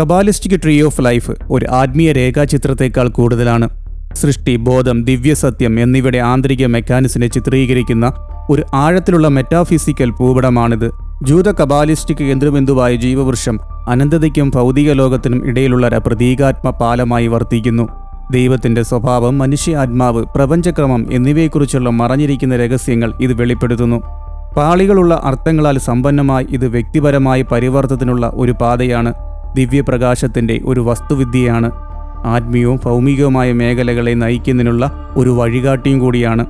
Kabbalistic tree of life ഒരു ആത്മീയ രേഖാചിത്രത്തേക്കാൾ കൂടുതലാണ്. സൃഷ്ടി ബോധം ദിവ്യസത്യം എന്നിവയുടെ ആന്തരിക മെക്കാനിസിനെ ചിത്രീകരിക്കുന്ന ഒരു ആഴത്തിലുള്ള മെറ്റാഫിസിക്കൽ ഭൂപടമാണിത്. ജൂത കബാലിസ്റ്റിക് കേന്ദ്രബിന്ദുവായ ജീവവൃക്ഷം അനന്തതയ്ക്കും ഭൗതിക ലോകത്തിനും ഇടയിലുള്ള പ്രതീകാത്മ പാലമായി വർത്തിക്കുന്നു. ദൈവത്തിന്റെ സ്വഭാവം മനുഷ്യ ആത്മാവ് പ്രപഞ്ചക്രമം എന്നിവയെക്കുറിച്ചുള്ള മറഞ്ഞിരിക്കുന്ന രഹസ്യങ്ങൾ ഇത് വെളിപ്പെടുത്തുന്നു. പാളികളുള്ള അർത്ഥങ്ങളാൽ സമ്പന്നമായി ഇത് വ്യക്തിപരമായ പരിവർത്തനത്തിനുള്ള ഒരു പാതയാണ്. ദിവ്യപ്രകാശത്തിന്റെ ഒരു വസ്തുവിദ്യയാണ്. ആത്മീയവും ഭൗമികവുമായ മേഖലകളെ നയിക്കുന്നതിനുള്ള ഒരു വഴികാട്ടിയും കൂടിയാണ്.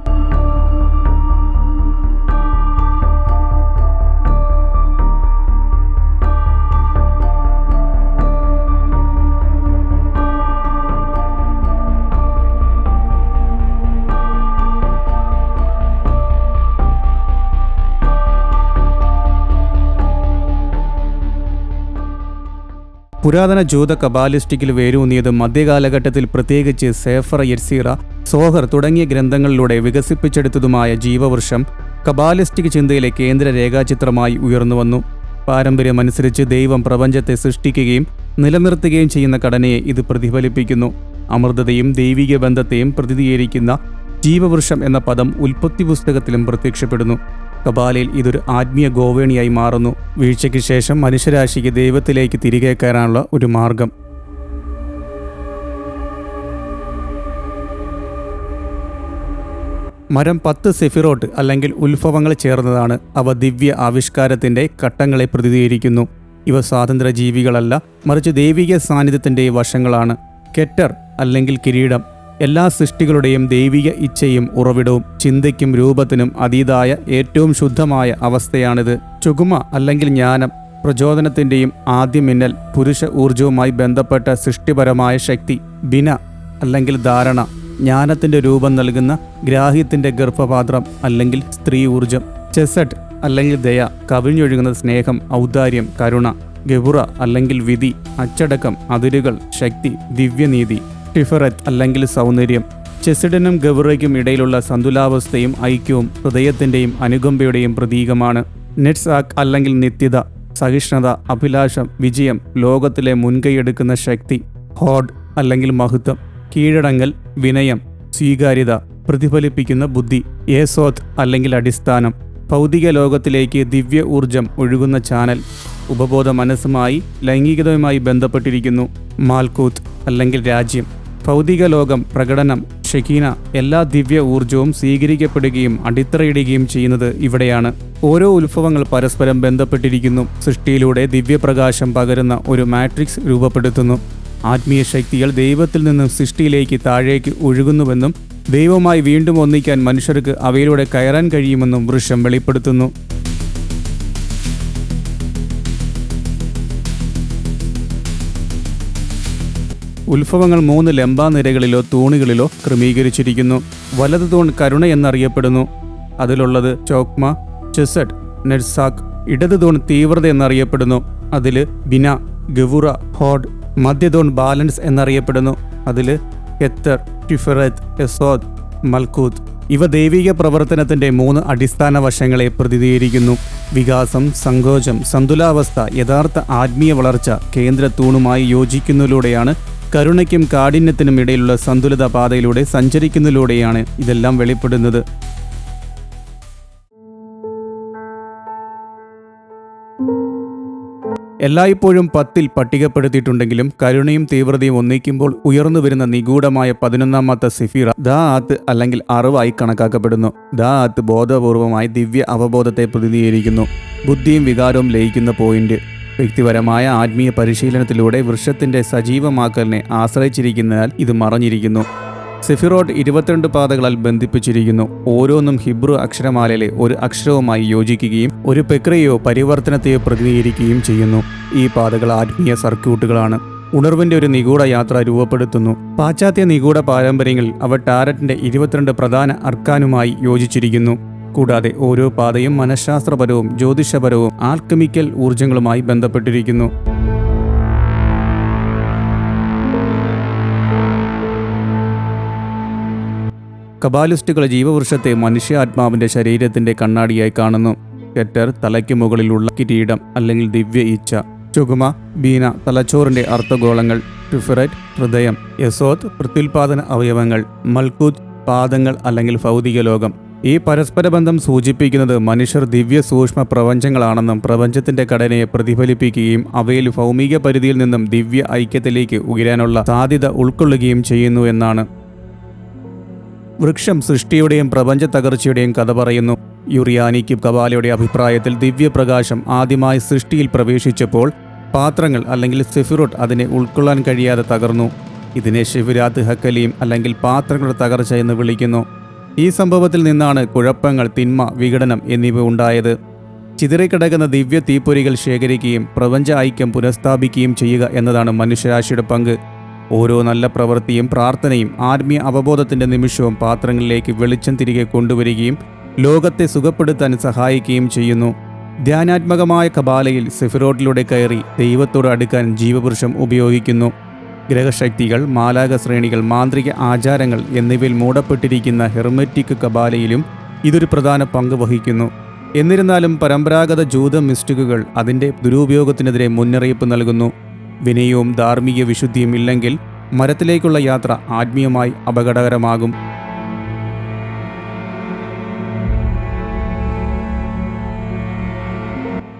പുരാതന ജൂത കബാലിസ്റ്റിക്കിൽ വേരൂന്നിയത് മധ്യകാലഘട്ടത്തിൽ പ്രത്യേകിച്ച് സേഫർ യർസീറ സോഹർ തുടങ്ങിയ ഗ്രന്ഥങ്ങളിലൂടെ വികസിപ്പിച്ചെടുത്തതുമായ ജീവവൃക്ഷം കബാലിസ്റ്റിക് ചിന്തയിലെ കേന്ദ്ര രേഖാചിത്രമായി ഉയർന്നുവന്നു പാരമ്പര്യമനുസരിച്ച് ദൈവം പ്രപഞ്ചത്തെ സൃഷ്ടിക്കുകയും നിലനിർത്തുകയും ചെയ്യുന്ന ഘടനയെ ഇത് പ്രതിഫലിപ്പിക്കുന്നു. അമൃതതയും ദൈവിക ബന്ധത്തെയും പ്രതിനിധീകരിക്കുന്ന ജീവവൃക്ഷം എന്ന പദം ഉൽപ്പത്തി പുസ്തകത്തിലും പ്രത്യക്ഷപ്പെടുന്നു. കബാലയിൽ ഇതൊരു ആത്മീയ ഗോവേണിയായി മാറുന്നു. വീഴ്ചയ്ക്ക് ശേഷം മനുഷ്യരാശിക്ക് ദൈവത്തിലേക്ക് തിരികെ കയറാനുള്ള ഒരു മാർഗം. മരം പത്ത് സെഫിറോട്ട് അല്ലെങ്കിൽ ഉത്ഭവങ്ങൾ ചേർന്നതാണ്. അവ ദിവ്യ ആവിഷ്കാരത്തിന്റെ ഘട്ടങ്ങളെ പ്രതിനിധീകരിക്കുന്നു. ഇവ സ്വാതന്ത്ര്യ ജീവികളല്ല മറിച്ച് ദൈവിക സാന്നിധ്യത്തിന്റെ വശങ്ങളാണ്. കെറ്റർ അല്ലെങ്കിൽ കിരീടം. എല്ലാ സൃഷ്ടികളുടെയും ദൈവിക ഇച്ഛയും ഉറവിടവും ചിന്തയ്ക്കും രൂപത്തിനും അതീതായ ഏറ്റവും ശുദ്ധമായ അവസ്ഥയാണിത്. ചുകുമ അല്ലെങ്കിൽ ജ്ഞാനം പ്രചോദനത്തിന്റെയും ആദ്യ മിന്നൽ പുരുഷ ഊർജവുമായി ബന്ധപ്പെട്ട സൃഷ്ടിപരമായ ശക്തി ബിന അല്ലെങ്കിൽ ധാരണ ജ്ഞാനത്തിന്റെ രൂപം നൽകുന്ന ഗ്രാഹ്യത്തിന്റെ ഗർഭപാത്രം അല്ലെങ്കിൽ സ്ത്രീ ഊർജം ചെസറ്റ് അല്ലെങ്കിൽ ദയ കവിഞ്ഞൊഴുകുന്ന സ്നേഹം ഔദാര്യം കരുണ ഗബുറ അല്ലെങ്കിൽ വിധി അച്ചടക്കം അതിരുകൾ ശക്തി ദിവ്യനീതി. ടിഫററ്റ് അല്ലെങ്കിൽ സൗന്ദര്യം. ചെസിഡിനും ഗവറയ്ക്കും ഇടയിലുള്ള സന്തുലാവസ്ഥയും ഐക്യവും ഹൃദയത്തിന്റെയും അനുകമ്പയുടെയും പ്രതീകമാണ്. നെറ്റ്സാക്ക് അല്ലെങ്കിൽ നിത്യത സഹിഷ്ണുത അഭിലാഷം വിജയം ലോകത്തിലെ മുൻകൈയെടുക്കുന്ന ശക്തി ഹോഡ് അല്ലെങ്കിൽ മഹത്വം കീഴടങ്ങൽ വിനയം സ്വീകാര്യത പ്രതിഫലിപ്പിക്കുന്ന ബുദ്ധി ഏസോത്ത് അല്ലെങ്കിൽ അടിസ്ഥാനം ഭൗതിക ലോകത്തിലേക്ക് ദിവ്യ ഊർജം ഒഴുകുന്ന ചാനൽ ഉപബോധ മനസ്സുമായി ലൈംഗികതയുമായി ബന്ധപ്പെട്ടിരിക്കുന്നു മാൽക്കൂത്ത് അല്ലെങ്കിൽ രാജ്യം. ഭൗതിക ലോകം പ്രകടനം ഷെക്കീന എല്ലാ ദിവ്യ ഊർജവും സ്വീകരിക്കപ്പെടുകയും അടിത്തറയിടുകയും ചെയ്യുന്നത് ഇവിടെയാണ്. ഓരോ ഉത്ഭവങ്ങൾ പരസ്പരം ബന്ധപ്പെട്ടിരിക്കുന്നു. സൃഷ്ടിയിലൂടെ ദിവ്യപ്രകാശം പകരുന്ന ഒരു മാട്രിക്സ് രൂപപ്പെടുത്തുന്നു. ആത്മീയ ശക്തികൾ ദൈവത്തിൽ നിന്നും സൃഷ്ടിയിലേക്ക് താഴേക്ക് ഒഴുകുന്നുവെന്നും ദൈവമായി വീണ്ടും ഒന്നിക്കാൻ മനുഷ്യർക്ക് അവയിലൂടെ കയറാൻ കഴിയുമെന്നും വൃക്ഷം വെളിപ്പെടുത്തുന്നു. ഉത്ഭവങ്ങൾ മൂന്ന് ലംബാനിരകളിലോ തൂണികളിലോ ക്രമീകരിച്ചിരിക്കുന്നു. വലത് തൂൺ കരുണ എന്നറിയപ്പെടുന്നു. അതിലുള്ളത് ചോക്മ ചെസഡ് നെഡ്സാക്ക് ഇടത് തൂൺ തീവ്രത എന്നറിയപ്പെടുന്നു. അതിൽ ബിന ഗവുറ ഹോഡ് മധ്യതൂൺ ബാലൻസ് എന്നറിയപ്പെടുന്നു. അതിൽ കെത്തർ ടിഫറത്ത് എസോദ് മൽക്കൂത്ത്. ഇവ ദൈവിക പ്രവർത്തനത്തിന്റെ മൂന്ന് അടിസ്ഥാന വശങ്ങളെ പ്രതിനിധീകരിക്കുന്നു. വികാസം സങ്കോചം സന്തുലാവസ്ഥ യഥാർത്ഥ ആത്മീയ വളർച്ച കേന്ദ്ര തൂണുമായി യോജിക്കുന്നതിലൂടെയാണ് കരുണയ്ക്കും കാഠിന്യത്തിനും ഇടയിലുള്ള സന്തുലിത പാതയിലൂടെ സഞ്ചരിക്കുന്നതിലൂടെയാണ് ഇതെല്ലാം വെളിപ്പെടുന്നത്. എല്ലായ്പ്പോഴും പത്തിൽ പട്ടികപ്പെടുത്തിയിട്ടുണ്ടെങ്കിലും കരുണയും തീവ്രതയും ഒന്നിക്കുമ്പോൾ ഉയർന്നു വരുന്ന നിഗൂഢമായ പതിനൊന്നാമത്തെ സിഫീറ ദാ ആത്ത് അല്ലെങ്കിൽ അറിവായി കണക്കാക്കപ്പെടുന്നു. ദാ ആത്ത് ബോധപൂർവമായി ദിവ്യ അവബോധത്തെ പ്രതിനിധീകരിക്കുന്നു. ബുദ്ധിയും വികാരവും ലയിക്കുന്ന പോയിന്റ് വ്യക്തിപരമായ ആത്മീയ പരിശീലനത്തിലൂടെ വൃക്ഷത്തിന്റെ സജീവമാക്കലിനെ ആശ്രയിച്ചിരിക്കുന്നതിനാൽ ഇത് മറഞ്ഞിരിക്കുന്നു. സെഫിറോട്ട് ഇരുപത്തിരണ്ട് പാതകളാൽ ബന്ധിപ്പിച്ചിരിക്കുന്നു. ഓരോന്നും ഹിബ്രു അക്ഷരമാലയിലെ ഒരു അക്ഷരവുമായി യോജിക്കുകയും ഒരു പ്രക്രിയയോ പരിവർത്തനത്തെയോ പ്രതിനിധീകരിക്കുകയും ചെയ്യുന്നു. ഈ പാതകൾ ആത്മീയ സർക്യൂട്ടുകളാണ്. ഉണർവിന്റെ ഒരു നിഗൂഢ യാത്ര രൂപപ്പെടുത്തുന്നു. പാശ്ചാത്യ നിഗൂഢ പാരമ്പര്യങ്ങളിൽ അവ ടാരറ്റിന്റെ ഇരുപത്തിരണ്ട് പ്രധാന അർക്കാനുമായി യോജിച്ചിരിക്കുന്നു. കൂടാതെ ഓരോ പാതയും മനഃശാസ്ത്രപരവും ജ്യോതിഷപരവും ആൽക്കമിക്കൽ ഊർജങ്ങളുമായി ബന്ധപ്പെട്ടിരിക്കുന്നു. കബാലിസ്റ്റുകൾ ജീവവൃക്ഷത്തെ മനുഷ്യ ആത്മാവിന്റെ ശരീരത്തിന്റെ കണ്ണാടിയായി കാണുന്നു. കെറ്റർ തലയ്ക്ക് മുകളിലുള്ള കിരീടം അല്ലെങ്കിൽ ദിവ്യ ഇച്ഛ ചുകുമ ബീന തലച്ചോറിന്റെ അർത്ഥഗോളങ്ങൾ ടിഫററ്റ് ഹൃദയം. യസോത്ത് പ്രത്യുൽപാദന അവയവങ്ങൾ. മൽക്കൂത്ത് പാദങ്ങൾ അല്ലെങ്കിൽ ഭൗതിക ലോകം. ഈ പരസ്പര ബന്ധം സൂചിപ്പിക്കുന്നത് മനുഷ്യർ ദിവ്യ സൂക്ഷ്മ പ്രപഞ്ചങ്ങളാണെന്നും പ്രപഞ്ചത്തിന്റെ ഘടനയെ പ്രതിഫലിപ്പിക്കുകയും അവയിൽ ഭൗമിക പരിധിയിൽ നിന്നും ദിവ്യ ഐക്യത്തിലേക്ക് ഉയരാനുള്ള സാധ്യത ഉൾക്കൊള്ളുകയും ചെയ്യുന്നു എന്നാണ്. വൃക്ഷം സൃഷ്ടിയുടെയും പ്രപഞ്ച തകർച്ചയുടെയും കഥ പറയുന്നു. യുറിയാനിക്കും കവാലയുടെ അഭിപ്രായത്തിൽ ദിവ്യപ്രകാശം ആദ്യമായി സൃഷ്ടിയിൽ പ്രവേശിച്ചപ്പോൾ പാത്രങ്ങൾ അല്ലെങ്കിൽ സെഫിറോട്ട് അതിനെ ഉൾക്കൊള്ളാൻ കഴിയാതെ തകർന്നു. ഇതിനെ ശിവരാത് ഹക്കലിയും അല്ലെങ്കിൽ പാത്രങ്ങളുടെ തകർച്ച എന്ന് വിളിക്കുന്നു. ഈ സംഭവത്തിൽ നിന്നാണ് കുഴപ്പങ്ങൾ തിന്മ വിഘടനം എന്നിവ ഉണ്ടായത്. ചിതറിക്കിടക്കുന്ന ദിവ്യ തീപ്പൊരികൾ ശേഖരിക്കുകയും പ്രപഞ്ച ഐക്യം പുനഃസ്ഥാപിക്കുകയും ചെയ്യുക എന്നതാണ് മനുഷ്യരാശിയുടെ പങ്ക്. ഓരോ നല്ല പ്രവൃത്തിയും പ്രാർത്ഥനയും ആത്മീയ അവബോധത്തിന്റെ നിമിഷവും പാത്രങ്ങളിലേക്ക് വെളിച്ചം തിരികെ കൊണ്ടുവരികയും ലോകത്തെ സുഖപ്പെടുത്താൻ സഹായിക്കുകയും ചെയ്യുന്നു. ധ്യാനാത്മകമായ കബാലയിൽ സെഫിറോട്ടിലൂടെ കയറി ദൈവത്തോട് അടുക്കാൻ ജീവപുരുഷം ഉപയോഗിക്കുന്നു. ഗ്രഹശക്തികൾ മാലാക ശ്രേണികൾ മാന്ത്രിക ആചാരങ്ങൾ എന്നിവയിൽ മൂടപ്പെട്ടിരിക്കുന്ന ഹെർമെറ്റിക് കബാലയിലും ഇതൊരു പ്രധാന പങ്ക് വഹിക്കുന്നു. എന്നിരുന്നാലും പരമ്പരാഗത ജൂത മിസ്റ്റിക്കുകൾ അതിന്റെ ദുരുപയോഗത്തിനെതിരെ മുന്നറിയിപ്പ് നൽകുന്നു. വിനയവും ധാർമ്മിക വിശുദ്ധിയും ഇല്ലെങ്കിൽ മരത്തിലേക്കുള്ള യാത്ര ആത്മീയമായി അപകടകരമാകും.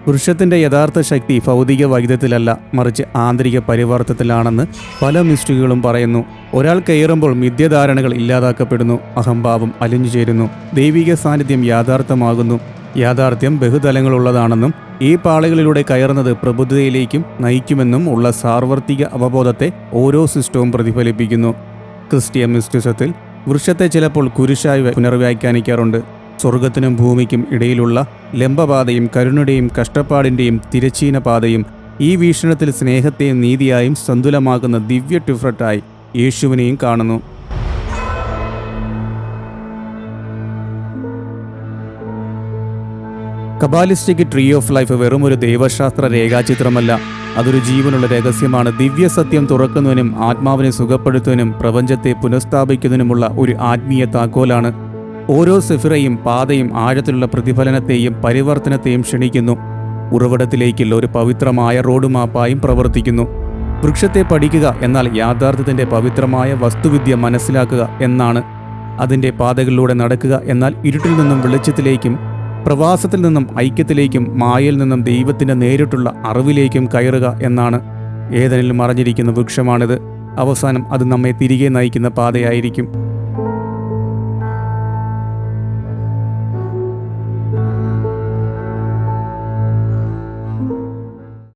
പുരുഷത്തിന്റെ യഥാർത്ഥ ശക്തി ഭൗതിക വൈദ്യത്തിലല്ല മറിച്ച് ആന്തരിക പരിവർത്തത്തിലാണെന്ന് പല മിസ്റ്റുകളും പറയുന്നു. ഒരാൾ കയറുമ്പോൾ മിഥ്യധാരണകൾ ഇല്ലാതാക്കപ്പെടുന്നു അഹംഭാവം അലിഞ്ഞു ചേരുന്നു ദൈവിക സാന്നിധ്യം യാഥാർത്ഥ്യമാകുന്നു യാഥാർത്ഥ്യം ബഹുതലങ്ങളുള്ളതാണെന്നും ഈ പാളികളിലൂടെ കയറുന്നത് പ്രബുദ്ധതയിലേക്കും നയിക്കുമെന്നും ഉള്ള സാർവത്രിക അവബോധത്തെ ഓരോ സിസ്റ്റവും പ്രതിഫലിപ്പിക്കുന്നു. ക്രിസ്ത്യൻ മിസ്റ്റിസത്തിൽ വൃക്ഷത്തെ ചിലപ്പോൾ കുരിശായി പുനർവ്യാഖ്യാനിക്കാറുണ്ട്. സ്വർഗത്തിനും ഭൂമിക്കും ഇടയിലുള്ള ലംബപാതയും കരുണയുടെയും കഷ്ടപ്പാടിന്റെയും തിരച്ചീന പാതയും ഈ വീക്ഷണത്തിൽ സ്നേഹത്തെയും നീതിയായും സന്തുലമാക്കുന്ന ദിവ്യ ടിഫ്രട്ടായി യേശുവിനെയും കാണുന്നു. കബാലിസ്റ്റിക് ട്രീ ഓഫ് ലൈഫ് വെറും ഒരു ദൈവശാസ്ത്ര രേഖാചിത്രമല്ല. അതൊരു ജീവനുള്ള രഹസ്യമാണ്. ദിവ്യ സത്യം തുറക്കുന്നതിനും ആത്മാവിനെ സുഖപ്പെടുത്തുന്നതിനും പ്രപഞ്ചത്തെ പുനഃസ്ഥാപിക്കുന്നതിനുമുള്ള ഒരു ആത്മീയ താക്കോലാണ്. ഓരോ സെഫിറയും പാതയും ആഴത്തിലുള്ള പ്രതിഫലനത്തെയും പരിവർത്തനത്തെയും ക്ഷണിക്കുന്നു. ഉറവിടത്തിലേക്കുള്ള ഒരു പവിത്രമായ റോഡ് മാപ്പായും പ്രവർത്തിക്കുന്നു. വൃക്ഷത്തെ പഠിക്കുക എന്നാൽ യാഥാർത്ഥ്യത്തിന്റെ പവിത്രമായ വസ്തുവിദ്യ മനസ്സിലാക്കുക എന്നാണ്. അതിന്റെ പാതകളിലൂടെ നടക്കുക എന്നാൽ ഇരുട്ടിൽ നിന്നും വെളിച്ചത്തിലേക്കും പ്രവാസത്തിൽ നിന്നും ഐക്യത്തിലേക്കും മായയിൽ നിന്നും ദൈവത്തിന്റെ നേരിട്ടുള്ള അറിവിലേക്കും കയറുക എന്നാണ്. ഏതെങ്കിലും മറഞ്ഞിരിക്കുന്ന വൃക്ഷമാണിത്. അവസാനം അത് നമ്മെ തിരികെ നയിക്കുന്ന പാതയായിരിക്കും.